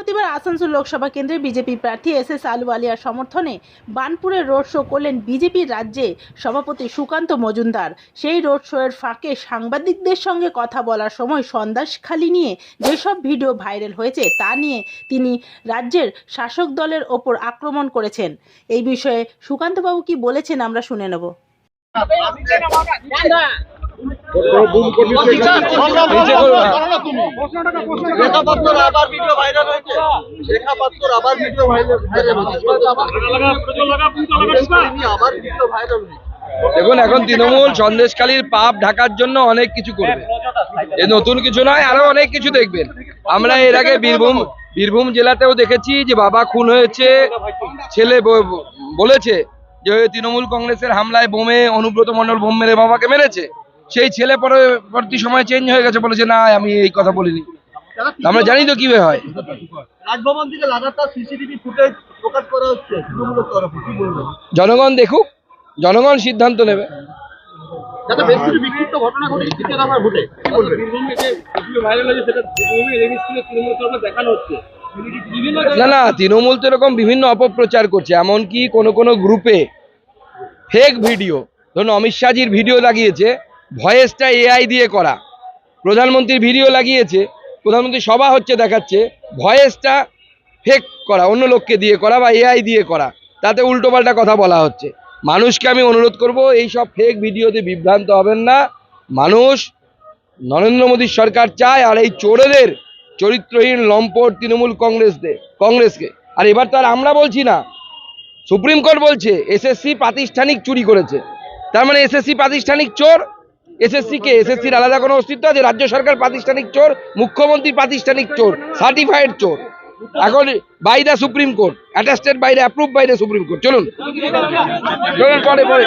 বৃহস্পতিবার আসানসোল লোকসভা কেন্দ্রের বিজেপি প্রার্থী এস এস আলুওয়ালিয়ার সমর্থনে বানপুরে রোড শো করলেন বিজেপির রাজ্যে সভাপতি সুকান্ত মজুমদার। সেই রোড শোয়ের ফাঁকে সাংবাদিকদের সঙ্গে কথা বলার সময় সন্দেশখালি নিয়ে যেসব ভিডিও ভাইরাল হয়েছে তা নিয়ে তিনি রাজ্যের শাসক দলের ওপর আক্রমণ করেছেন। এই বিষয়ে সুকান্তবাবু কি বলেছেন আমরা শুনে নেব। রেখা পাত্র দেখুন, এখন তৃণমূল সন্দেশখালীর পাপ ঢাকার জন্য অনেক কিছু করবে। এ নতুন কিছু নয়, আরও অনেক কিছু দেখবেন। আমরা এর আগে বীরভূম বীরভূম জেলাতেও দেখেছি যে বাবা খুন হয়েছে, ছেলে বলেছে যে তৃণমূল কংগ্রেসের হামলায় বোমে অনুব্রত মণ্ডল বোম মেরে বাবাকে মেরেছে। সেই ছেলে পরবর্তী সময় চেঞ্জ হয়ে গেছে বলেছে না আমি এই কথা বলিনি। আমরা জানি তো কীভাবে হয়। রাজভবন থেকে লাগাতার সিসিটিভি ফুটেজ প্রকাশ করা হচ্ছে। তৃণমূলের তরফে কি বলবেন? জনগণ দেখুক জনগণ সিদ্ধান্ত নেবে। না না তৃণমূল তো এরকম বিভিন্ন অপপ্রচার করছে এমনকি কোনো কোনো গ্রুপে ফেক ভিডিও ধরুন অমিত শাহজির ভিডিও লাগিয়েছে ভয়েসটা এআই দিয়ে করা। প্রধানমন্ত্রীর ভিডিও লাগিয়েছে, প্রধানমন্ত্রী সভা হচ্ছে দেখাচ্ছে, ভয়েসটা ফেক করা, অন্য লোককে দিয়ে করা বা এআই দিয়ে করা। তাতে উল্টোপাল্টা কথা বলা হচ্ছে। মানুষকে আমি অনুরোধ করব, এই সব ফেক ভিডিওতে বিভ্রান্ত হবেন না। মানুষ, নরেন্দ্র মোদীর সরকার চায় আর এই চোরেদের, চরিত্রহীন লম্পট তৃণমূল কংগ্রেসদের, কংগ্রেসকে। আর এবার তো আর আমরা বলছি না। সুপ্রিম কোর্ট বলছে, এসএসসি প্রাতিষ্ঠানিক চুরি করেছে। তার মানে এসএসসি প্রাতিষ্ঠানিক চোর? এসএসসি কে? এসএসসির আলাদা কোনো অস্তিত্ব আছে? রাজ্য সরকার প্রাতিষ্ঠানিক চোর, মুখ্যমন্ত্রী প্রাতিষ্ঠানিক চোর সার্টিফাইড চোর। এখন by the supreme court attested the approve by the supreme court চলুন। চলুন, পরে পরে।